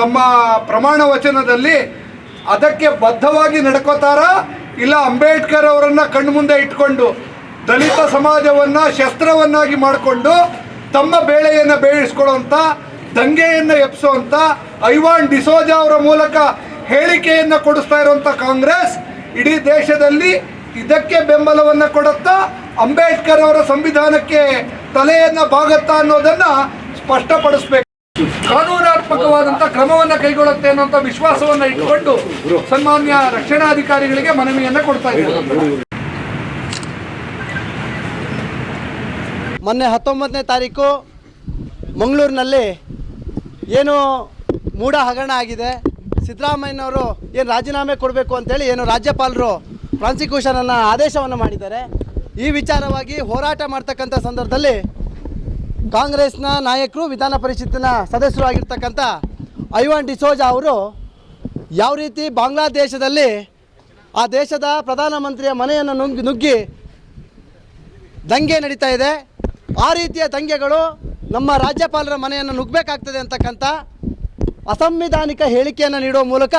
ತಮ್ಮ ಪ್ರಮಾಣ ವಚನದಲ್ಲಿ ಅದಕ್ಕೆ ಬದ್ಧವಾಗಿ ನಡ್ಕೋತಾರ? ಇಲ್ಲ ಅಂಬೇಡ್ಕರ್ ಅವರನ್ನ ಕಣ್ಮುಂದೆ ಇಟ್ಕೊಂಡು ದಲಿತ ಸಮಾಜವನ್ನ ಶಸ್ತ್ರವನ್ನಾಗಿ ಮಾಡಿಕೊಂಡು ತಮ್ಮ ಬೇಳೆಯನ್ನು ಬೇಯಿಸ್ಕೊಳ್ಳೋಂಥ, ದಂಗೆಯನ್ನು ಎಪ್ಸುವಂತ ಐವಾನ್ ಡಿಸೋಜಾ ಅವರ ಮೂಲಕ ಹೇಳಿಕೆಯನ್ನು ಕೊಡಿಸ್ತಾ ಇರುವಂಥ ಕಾಂಗ್ರೆಸ್ ಇಡೀ ದೇಶದಲ್ಲಿ ಇದಕ್ಕೆ ಬೆಂಬಲವನ್ನ ಕೊಡುತ್ತಾ ಅಂಬೇಡ್ಕರ್ ಅವರ ಸಂವಿಧಾನಕ್ಕೆ ತಲೆಯನ್ನ ಬಾಗತ್ತಾ ಅನ್ನೋದನ್ನ ಸ್ಪಷ್ಟಪಡಿಸಬೇಕು. ಕಾನೂನಾತ್ಮಕವಾದಂತ ಕ್ರಮವನ್ನ ಕೈಗೊಳ್ಳುತ್ತೆ ಅನ್ನುವಂತ ವಿಶ್ವಾಸವನ್ನ ಇಟ್ಟುಕೊಂಡು ಸನ್ಮಾನ್ಯ ರಕ್ಷಣಾಧಿಕಾರಿಗಳಿಗೆ ಮನವಿಯನ್ನ ಕೊಡ್ತಾ ಇದ್ದಾರೆ. ಮೊನ್ನೆ ಹತ್ತೊಂಬತ್ತನೇ ತಾರೀಕು ಮಂಗಳೂರಿನಲ್ಲಿ ಏನು ಮೂಢ ಹಗರಣ ಆಗಿದೆ. ಸಿದ್ದರಾಮಯ್ಯನವರು ಏನು ರಾಜೀನಾಮೆ ಕೊಡಬೇಕು ಅಂತೇಳಿ ಏನು ರಾಜ್ಯಪಾಲರು ಪ್ರಾನ್ಸಿಕ್ಯೂಷನನ್ನು ಆದೇಶವನ್ನು ಮಾಡಿದ್ದಾರೆ. ಈ ವಿಚಾರವಾಗಿ ಹೋರಾಟ ಮಾಡ್ತಕ್ಕಂಥ ಸಂದರ್ಭದಲ್ಲಿ ಕಾಂಗ್ರೆಸ್ನ ನಾಯಕರು, ವಿಧಾನ ಪರಿಷತ್ತಿನ ಸದಸ್ಯರು ಆಗಿರ್ತಕ್ಕಂಥ ಐವಾನ್ ಡಿಸೋಜಾ ಅವರು ಯಾವ ರೀತಿ ಬಾಂಗ್ಲಾದೇಶದಲ್ಲಿ ಆ ದೇಶದ ಪ್ರಧಾನಮಂತ್ರಿಯ ಮನೆಯನ್ನು ನುಗ್ಗಿ ನುಗ್ಗಿ ದಂಗೆ ನಡೀತಾ ಇದೆ, ಆ ರೀತಿಯ ದಂಗೆಗಳು ನಮ್ಮ ರಾಜ್ಯಪಾಲರ ಮನೆಯನ್ನು ನುಗ್ಗಬೇಕಾಗ್ತದೆ ಅಂತಕ್ಕಂಥ ಅಸಂವಿಧಾನಿಕ ಹೇಳಿಕೆಯನ್ನು ನೀಡುವ ಮೂಲಕ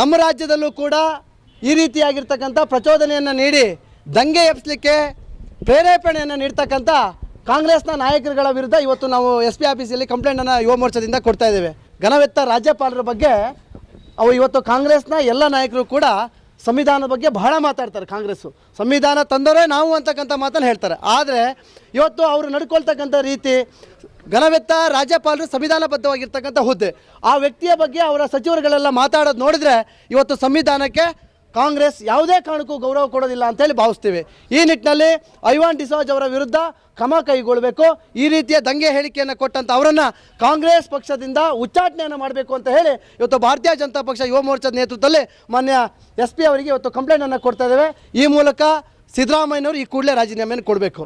ನಮ್ಮ ರಾಜ್ಯದಲ್ಲೂ ಕೂಡ ಈ ರೀತಿಯಾಗಿರ್ತಕ್ಕಂಥ ಪ್ರಚೋದನೆಯನ್ನು ನೀಡಿ ದಂಗೆ ಎಬ್ಸಲಿಕ್ಕೆ ಪ್ರೇರೇಪಣೆಯನ್ನು ನೀಡ್ತಕ್ಕಂಥ ಕಾಂಗ್ರೆಸ್ನ ನಾಯಕರುಗಳ ವಿರುದ್ಧ ಇವತ್ತು ನಾವು ಎಸ್ ಪಿ ಆಫೀಸಲ್ಲಿ ಕಂಪ್ಲೇಂಟನ್ನು ಯುವ ಮೋರ್ಚಾದಿಂದ ಕೊಡ್ತಾ ಇದ್ದೇವೆ. ಘನವೆತ್ತ ರಾಜ್ಯಪಾಲರ ಬಗ್ಗೆ ಅವು ಇವತ್ತು ಕಾಂಗ್ರೆಸ್ನ ಎಲ್ಲ ನಾಯಕರು ಕೂಡ ಸಂವಿಧಾನದ ಬಗ್ಗೆ ಬಹಳ ಮಾತಾಡ್ತಾರೆ ಕಾಂಗ್ರೆಸ್ಸು. ಸಂವಿಧಾನ ತಂದರೆ ನಾವು ಅಂತಕ್ಕಂಥ ಮಾತನ್ನು ಹೇಳ್ತಾರೆ. ಆದರೆ ಇವತ್ತು ಅವರು ನಡ್ಕೊಳ್ತಕ್ಕಂಥ ರೀತಿ ಘನವೆತ್ತ ರಾಜ್ಯಪಾಲರು ಸಂವಿಧಾನಬದ್ಧವಾಗಿರ್ತಕ್ಕಂಥ ಹುದ್ದೆ. ಆ ವ್ಯಕ್ತಿಯ ಬಗ್ಗೆ ಅವರ ಸಚಿವರುಗಳೆಲ್ಲ ಮಾತಾಡೋದು ನೋಡಿದ್ರೆ ಇವತ್ತು ಸಂವಿಧಾನಕ್ಕೆ ಕಾಂಗ್ರೆಸ್ ಯಾವುದೇ ಕಾರಣಕ್ಕೂ ಗೌರವ ಕೊಡೋದಿಲ್ಲ ಅಂತೇಳಿ ಭಾವಿಸ್ತೀವಿ. ಈ ನಿಟ್ಟಿನಲ್ಲಿ ಐವಾನ್ ಡಿಸೋಜ್ ಅವರ ವಿರುದ್ಧ ಕ್ರಮ ಕೈಗೊಳ್ಳಬೇಕು. ಈ ರೀತಿಯ ದಂಗೆ ಹೇಳಿಕೆಯನ್ನು ಕೊಟ್ಟಂಥ ಅವರನ್ನು ಕಾಂಗ್ರೆಸ್ ಪಕ್ಷದಿಂದ ಉಚ್ಚಾಟನೆಯನ್ನು ಮಾಡಬೇಕು ಅಂತ ಹೇಳಿ ಇವತ್ತು ಭಾರತೀಯ ಜನತಾ ಪಕ್ಷ ಯುವ ಮೋರ್ಚಾದ ನೇತೃತ್ವದಲ್ಲಿ ಮಾನ್ಯ ಎಸ್ ಪಿ ಅವರಿಗೆ ಇವತ್ತು ಕಂಪ್ಲೇಂಟನ್ನು ಕೊಡ್ತಾ ಇದ್ದೇವೆ. ಈ ಮೂಲಕ ಸಿದ್ದರಾಮಯ್ಯನವರು ಈ ಕೂಡಲೇ ರಾಜೀನಾಮೆಯನ್ನು ಕೊಡಬೇಕು.